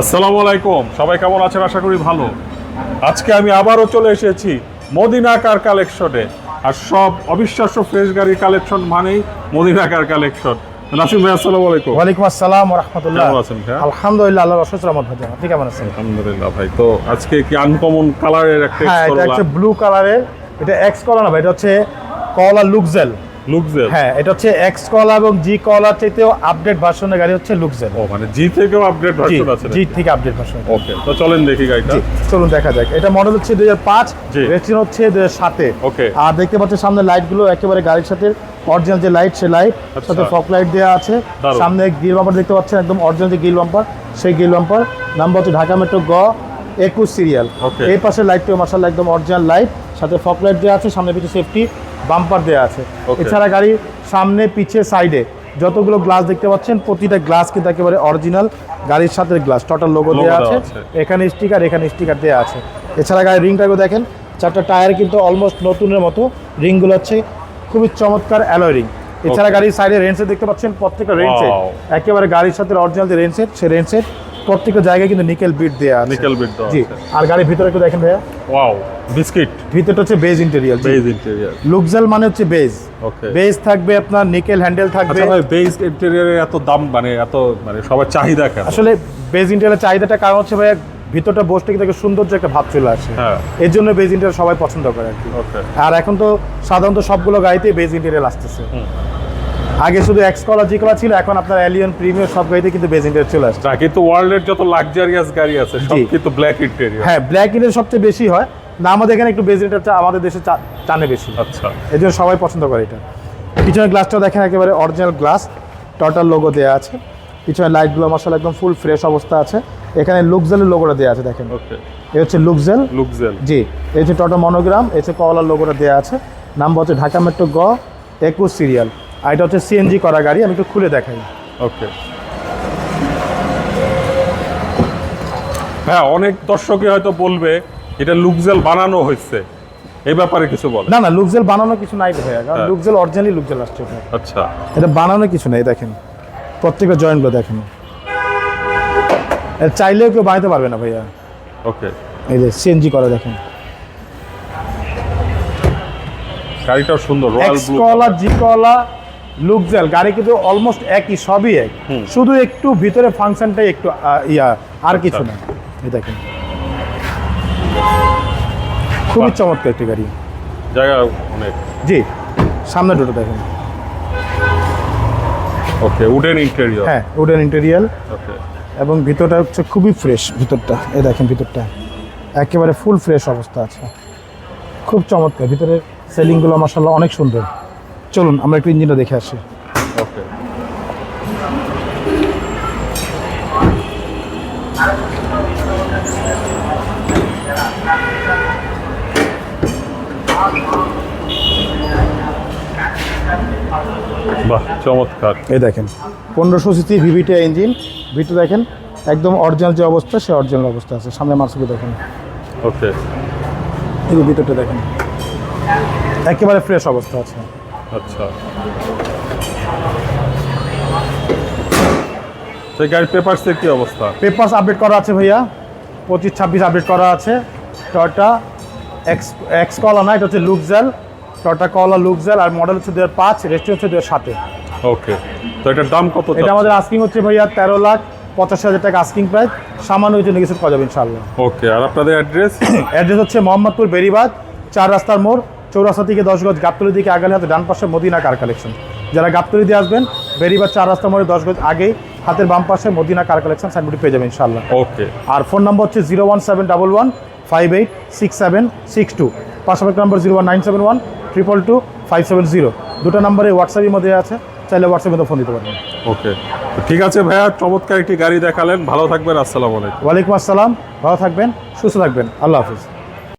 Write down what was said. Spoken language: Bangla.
আসসালামু আলাইকুম। সবাই কেমন আছেন? আশা করি ভালো। আজকে আমি আবারও চলে এসেছি মদিনা কার কালেকশনে। আর সব অবিশ্বাস্য ফ্রেশ গাড়ির কালেকশন মানেই মদিনা কার কালেকশন। নাসিম ভাই আসসালামু আলাইকুম। ওয়ালাইকুম আসসালাম রহমতুল্লাহ কেমন আছেন ভাইয়া? আলহামদুলিল্লাহ আল্লাহ রসুল রহমত ভাই আপনি কেমন আছেন? আলহামদুলিল্লাহ ভাই। তো আজকে কি আনকমন কালারের একটা হ্যাঁ এটা হচ্ছে ব্লু কালারের এটা এক্স কলা না ভাই এটা হচ্ছে কলা লুকজেল লুকজেল হ্যাঁ এটা হচ্ছে এক্স কলা এবং জি কলার চাইতেও আপডেট ভার্সনের গাড়ি হচ্ছে লুকজেল ও মানে জি থেকেও আপগ্রেড জি ভার্সন আছে জি থেকে আপডেট ভার্সন ওকে তো চলেন দেখি গাড়িটা। চলুন দেখা যাক। এটা মডেল হচ্ছে দুই হাজার পাঁচ জি। হচ্ছে দুই হাজার সাতে। Okay. আর দেখতে পাচ্ছেন সামনে লাইটগুলো একেবারে গাড়ির সাথে অরিজিনাল যে লাইট সে লাইট আচ্ছা। সাথে ফক লাইট দেওয়া আছে। সামনে গিল বাম্পার দেখতে পাচ্ছেন একদম অরিজিনাল যে গিল বাম্পার সেই গিল বাম্পার নাম্বার হচ্ছে ঢাকা মেট্রো গ একুশ সিরিয়াল. এই পাশে লাইটটিও মার্শাল্লাহ একদম অরিজিনাল লাইট সাথে ফক লাইট দেওয়া আছে সামনে পিছনে সেফটি বাম্পার দেওয়া আছে। এছাড়া গাড়ির সামনে পিছে সাইডে যতগুলো গ্লাস দেখতে পাচ্ছেন প্রতিটা গ্লাস কিন্তু একেবারে অরিজিনাল গাড়ির সাথে গ্লাস টোটাল লোগো দেওয়া আছে। এখানে স্টিকার এখানে স্টিকার দেওয়া আছে। এছাড়া গাড়ির রিংটাকেও দেখেন চারটা টায়ার কিন্তু অলমোস্ট নতুনের মতো রিংগুলো হচ্ছে খুবই চমৎকার অ্যালয় রিং এছাড়া. গাড়ির সাইডে রেঞ্জেট দেখতে পাচ্ছেন প্রত্যেকটা রেঞ্জেট একেবারে গাড়ির সাথে অরিজিনাল যে রেঞ্জেট সেই রেঞ্জেট প্রত্যেকটা জায়গায় কিন্তু নিকেল বিট দেওয়া আছে। নিকেল বিট দেওয়া জি। আর গাড়ির ভিতরে একটু দেখেন ভাইয়া। Wow biscuit. ভিতরটা হচ্ছে বেজ ইন্টেরিয়াল বেজ ইন্টেরিয়র লুকজেল মানে হচ্ছে বেজ। ওকে বেজ থাকবে আপনার নিকেল হ্যান্ডেল থাকবে। আচ্ছা ভাই বেজ ইন্টেরিয়রের এত দাম মানে এত মানে সবার চাহিদা কেন? আসলে বেজ ইন্টেরিয়ালের চাহিদাটা কারণ হচ্ছে ভাইয়া ভিতরটা বসতে কিন্তু সৌন্দর্য একটা ভাব চলে আসে। হ্যাঁ। এর জন্য বেজ ইন্টেরিয়াল সবাই পছন্দ করে আর কি। ওকে আর এখন তো সাধারণত সবগুলো গাড়িতে বেজ ইন্টেরিয়াল আসতেছে। আগে শুধু এক্স কলা জি কলা ছিল এখন আপনার অ্যালিয়ন প্রিমিয়ার সব গাড়িতে কিন্তু বেজ ইন্টেরিয়াল চলে আসছে। কিন্তু ওয়ার্ল্ডের যত লাক্সারিয়াস গাড়ি আছে সব। কিন্তু ব্ল্যাক ইন্টেরিয়র হ্যাঁ ব্ল্যাক ইন্টেরিয়াল সবচেয়ে বেশি হয়। না আমাদের এখানে একটু বেজ ইন্টেরিয়ালটা আমাদের দেশে টানে বেশি। আচ্ছা। এই জন্য সবাই পছন্দ করে এটা। পিছনের গ্লাসটা দেখেন একেবারে অরিজিনাল গ্লাস টোটাল লোগো দেওয়া আছে। পিছনে লাইটগুলো মশলা একদম ফুল ফ্রেশ অবস্থা আছে। এখানে লুকজেলের লোগোটা দেওয়া আছে দেখেন। ওকে এই হচ্ছে লুকজেল লুকজেল জি এই হচ্ছে টটা মনোগ্রাম এই হচ্ছে কলার লোগোটা দেওয়া আছে। নাম্বার হচ্ছে ঢাকা মেট্রো গ একুশ সিরিয়াল আর এটা হচ্ছে সিএনজি করা গাড়ি আমি একটু খুলে দেখাই। ওকে হ্যাঁ অনেক দর্শকই হয়তো বলবে এটা লুকজেল বানানো হয়েছে। এই ব্যাপারে কিছু বলে না না লুকজেল বানানো কিছু নাই ভাইয়া কারণ। লুকজেল অরিজিনালি লুকজেল আসছে। আচ্ছা। এটা বানানো কিছু নেই দেখেন। প্রত্যেকটা জয়েন্টগুলো দেখেন। এটা চাইলেও কেউ বানাতে পারবে না ভাইয়া। ওকে এই যে সিএনজি করা দেখেন। গাড়িটাও সুন্দর রয়্যাল ব্লু কলা জি কলা লুকজেল গাড়ি কিন্তু অলমোস্ট একই সবই এক। শুধু একটু ভিতরে ফাংশনটাই একটু ইয়া আর কিছু আচ্ছা। না। এই দেখেন। খুবই চমৎকার একটি গাড়ি। জায়গা অনেক। জি সামনে দুটো দেখেন। ওকে উডেন ইন্টেরিয়র হ্যাঁ উডেন ইন্টেরিয়াল ওকে। এবং ভিতরটা হচ্ছে খুবই ফ্রেশ ভিতরটা। এই দেখেন ভিতরটা। একেবারে ফুল ফ্রেশ অবস্থা আছে। খুব চমৎকার। ভিতরের সেলিংগুলো মাসাল্লাহ অনেক সুন্দর। চলুন আমরা একটু ইঞ্জিনটা দেখে আসি। ওকে। বাহ চমৎকার। এই দেখেন পনেরোশো সিসি ভিভিটি ইঞ্জিন ভিতরে দেখেন একদম অরিজিনাল যে অবস্থা সে অরিজিনাল অবস্থা আছে। সামনে মার্সুকে দেখেন। ওকে। এই ভিতরটা দেখেন একেবারে ফ্রেশ অবস্থা আছে। আচ্ছা। সেই গাড়ির পেপারসের কি অবস্থা? পেপারস আপডেট করা আছে ভাইয়া। পঁচিশ ছাব্বিশ আপডেট করা আছে। টয়টা এক্স এক্স কলা না এটা হচ্ছে লুকজেল টয়টা কলা লুকজেল আর মডেল হচ্ছে দু হাজার পাঁচ রেস্টি হচ্ছে দু হাজার সাতে। ওকে তো এটার দাম কত এটা আমাদের আস্কিং হচ্ছে ভাইয়া তেরো লাখ পঁচাশি হাজার টাকা আস্কিং প্রাইস সামান্য হচ্ছে কিছু পাওয়া যাবে ইনশাল্লাহ ওকে আর আপনাদের অ্যাড্রেস অ্যাড্রেস হচ্ছে মোহাম্মদপুর বেরিবাদ চার রাস্তার মোড় চৌরাস্তা থেকে দশ গজ গাবতলি দিকে আগালে হাতে ডান পাশে মদিনা কার কালেকশন যারা গাবতলি দিয়ে আসবেন বেরিবাদ চার রাস্তার মোড়ে দশ গজ আগেই হাতের বাম পাশে মদিনা কার কালেকশন সাইনবোর্ডে পেয়ে যাবেন ইনশাল্লাহ ওকে। আর ফোন নম্বর হচ্ছে zero one seven double one five eight six seven six two. পাশাপাশি number zero one nine seven one triple two five seven zero. দুটো নম্বরে হোয়াটসঅ্যাপের মধ্যে আছে চাইলে হোয়াটসঅ্যাপের মধ্যে ফোন দিতে পারবেন ওকে। ঠিক আছে ভাইয়া চমৎকার একটি গাড়ি দেখালেন। ভালো থাকবেন আসসালামু আলাইকুম। ওয়ালাইকুম আসসালাম ভালো থাকবেন সুস্থ থাকবেন। আল্লাহ হাফিজ।